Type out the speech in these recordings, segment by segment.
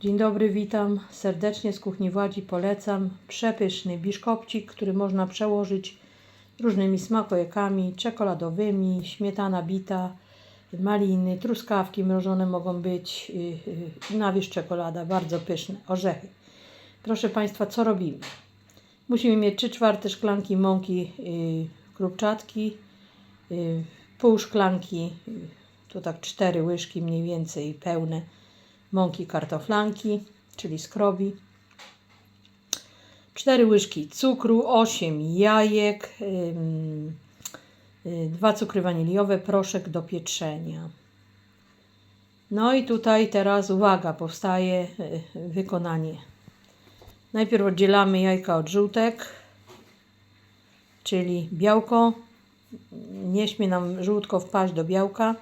Dzień dobry, witam serdecznie z kuchni Władzi. Polecam przepyszny biszkopcik, który można przełożyć różnymi smakojekami czekoladowymi, śmietana bita, maliny, truskawki mrożone mogą być, yy, yy, nawierzch czekolada, bardzo pyszne, orzechy. Proszę Państwa, co robimy? Musimy mieć 3 czwarte szklanki mąki yy, krupczatki, pół szklanki, to tak 4 łyżki mniej więcej pełne mąki kartoflanki, czyli skrobi, 4 łyżki cukru, 8 jajek, 2 cukry waniliowe, proszek do pieczenia. No i tutaj teraz uwaga, powstaje y, wykonanie. Najpierw oddzielamy jajka od żółtek, czyli białko. Nie śmie nam żółtko wpaść do białka.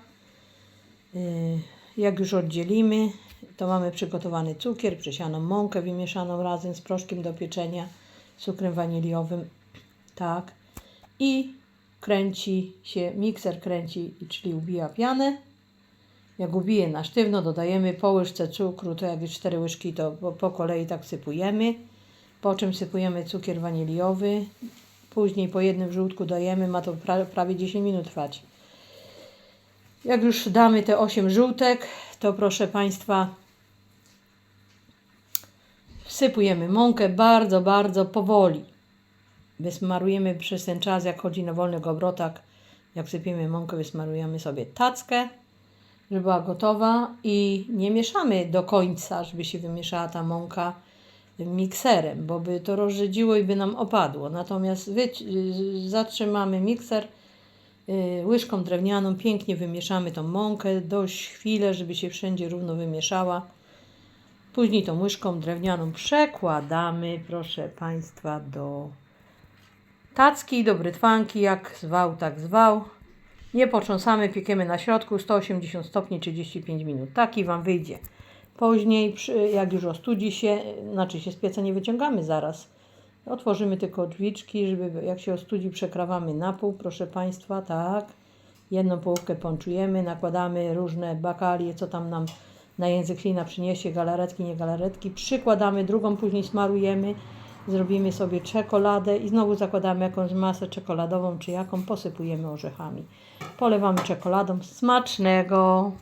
Y, Jak już oddzielimy, to mamy przygotowany cukier, przesianą mąkę wymieszaną razem z proszkiem do pieczenia, cukrem waniliowym. Tak. I kręci się, mikser kręci, czyli ubija pianę. Jak ubije na sztywno, dodajemy po łyżce cukru, to jak jest 4 łyżki, to po, po kolei tak sypujemy. Po czym sypujemy cukier waniliowy. Później po jednym wrzątku dajemy, ma to pra, prawie 10 minut trwać. Jak już damy te 8 żółtek, to proszę Państwa, wsypujemy mąkę bardzo, bardzo powoli. Wysmarujemy przez ten czas, jak chodzi na wolnych obrotach, jak sypiemy mąkę, wysmarujemy sobie tackę, żeby była gotowa i nie mieszamy do końca, żeby się wymieszała ta mąka mikserem, bo by to rozrzedziło i by nam opadło. Natomiast wyci- zatrzymamy mikser, y, łyżką drewnianą, pięknie wymieszamy tą mąkę, dość chwilę, żeby się wszędzie równo wymieszała. Później tą łyżką drewnianą przekładamy, proszę Państwa, do tacki, do brytwanki, jak zwał, tak zwał. Nie potrząsamy, piekiemy na środku 180 stopni 35 minut. Taki Wam wyjdzie. Później, jak już ostudzi się, znaczy się z pieca nie wyciągamy zaraz. Otworzymy tylko drzwiczki, żeby jak się ostudzi, przekrawamy na pół, proszę Państwa, tak. Jedną połówkę pączujemy, nakładamy różne bakalie, co tam nam na język lina przyniesie, galaretki, nie galaretki. Przykładamy drugą, później smarujemy. Zrobimy sobie czekoladę i znowu zakładamy jakąś masę czekoladową czy jaką, posypujemy orzechami. Polewamy czekoladą. Smacznego!